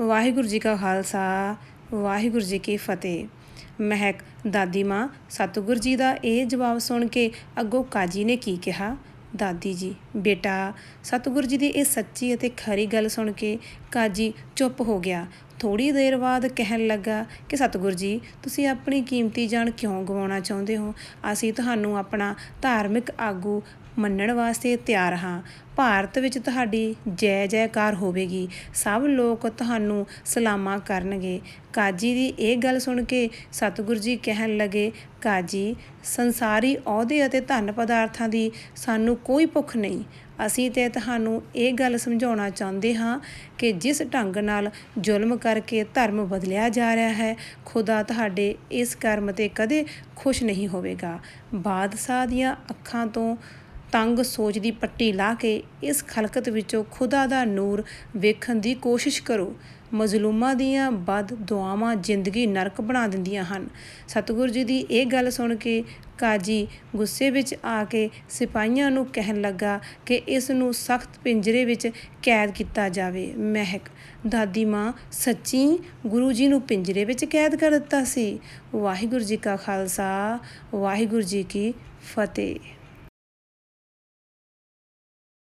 ਵਾਹਿਗੁਰੂ ਜੀ ਕਾ ਖਾਲਸਾ, ਵਾਹਿਗੁਰੂ ਜੀ ਕੀ ਫਤਿਹ। ਮਹਿਕ, ਦਾਦੀ ਮਾਂ, ਸਤਿਗੁਰ ਜੀ ਦਾ ਇਹ ਜਵਾਬ ਸੁਣ ਕੇ ਅੱਗੋਂ ਕਾਜੀ ਨੇ ਕੀ ਕਿਹਾ? ਦਾਦੀ ਜੀ, ਬੇਟਾ, ਸਤਿਗੁਰ ਜੀ ਦੀ ਇਹ ਸੱਚੀ ਅਤੇ ਖਰੀ ਗੱਲ ਸੁਣ ਕੇ ਕਾਜੀ ਚੁੱਪ ਹੋ ਗਿਆ। ਥੋੜੀ ਦੇਰ ਬਾਅਦ ਕਹਿਣ ਲੱਗਾ ਕਿ ਸਤਿਗੁਰ ਜੀ, ਤੁਸੀਂ ਆਪਣੀ ਕੀਮਤੀ ਜਾਨ ਕਿਉਂ ਗਵਾਉਣਾ ਚਾਹੁੰਦੇ ਹੋ? ਅਸੀਂ ਤੁਹਾਨੂੰ ਆਪਣਾ ਧਾਰਮਿਕ ਆਗੂ ਮੰਨਣ ਵਾਸਤੇ ਤਿਆਰ ਹਾਂ। ਭਾਰਤ ਵਿੱਚ ਤੁਹਾਡੀ ਜੈ ਜੈਕਾਰ ਹੋਵੇਗੀ। ਸਭ ਲੋਕ ਤੁਹਾਨੂੰ ਸਲਾਮਾ ਕਰਨਗੇ। ਕਾਜੀ ਦੀ ਇਹ ਗੱਲ ਸੁਣ ਕੇ ਸਤਿਗੁਰੂ ਜੀ ਕਹਿਣ ਲੱਗੇ, ਕਾਜੀ, ਸੰਸਾਰੀ ਅਹੁਦੇ ਅਤੇ ਧਨ ਪਦਾਰਥਾਂ ਦੀ ਸਾਨੂੰ ਕੋਈ ਭੁੱਖ ਨਹੀਂ। ਅਸੀਂ ਤੇ ਤੁਹਾਨੂੰ ਇਹ ਗੱਲ ਸਮਝਾਉਣਾ ਚਾਹੁੰਦੇ ਹਾਂ ਕਿ ਜਿਸ ਢੰਗ ਨਾਲ ਜ਼ੁਲਮ ਕਰਕੇ ਧਰਮ ਬਦਲਿਆ ਜਾ ਰਿਹਾ ਹੈ। ਖੁਦਾ ਤੁਹਾਡੇ ਇਸ ਕਰਮ ਤੇ ਕਦੇ ਖੁਸ਼ ਨਹੀਂ ਹੋਵੇਗਾ। ਬਾਦਸ਼ਾਹ ਦੀਆਂ ਅੱਖਾਂ ਤੋਂ ਤੰਗ ਸੋਚ ਦੀ ਪੱਟੀ ਲਾ ਕੇ ਇਸ ਖਲਕਤ ਵਿੱਚੋਂ ਖੁਦਾ ਦਾ ਨੂਰ ਵੇਖਣ ਦੀ ਕੋਸ਼ਿਸ਼ ਕਰੋ। ਮਜ਼ਲੂਮਾਂ ਦੀਆਂ ਬਦ ਦੁਆਵਾਂ ਜ਼ਿੰਦਗੀ ਨਰਕ ਬਣਾ ਦਿੰਦੀਆਂ ਹਨ। ਸਤਿਗੁਰੂ ਜੀ ਦੀ ਇਹ ਗੱਲ ਸੁਣ ਕੇ ਕਾਜੀ ਗੁੱਸੇ ਵਿੱਚ ਆ ਕੇ ਸਿਪਾਹੀਆਂ ਨੂੰ ਕਹਿਣ ਲੱਗਾ ਕਿ ਇਸ ਨੂੰ ਸਖਤ ਪਿੰਜਰੇ ਵਿੱਚ ਕੈਦ ਕੀਤਾ ਜਾਵੇ। ਮਹਿਕ, ਦਾਦੀ ਮਾਂ ਸੱਚੀ ਗੁਰੂ ਜੀ ਨੂੰ ਪਿੰਜਰੇ ਵਿੱਚ ਕੈਦ ਕਰ ਦਿੱਤਾ ਸੀ। ਵਾਹਿਗੁਰੂ ਜੀ ਕਾ ਖਾਲਸਾ, ਵਾਹਿਗੁਰੂ ਜੀ ਕੀ ਫਤਿਹ।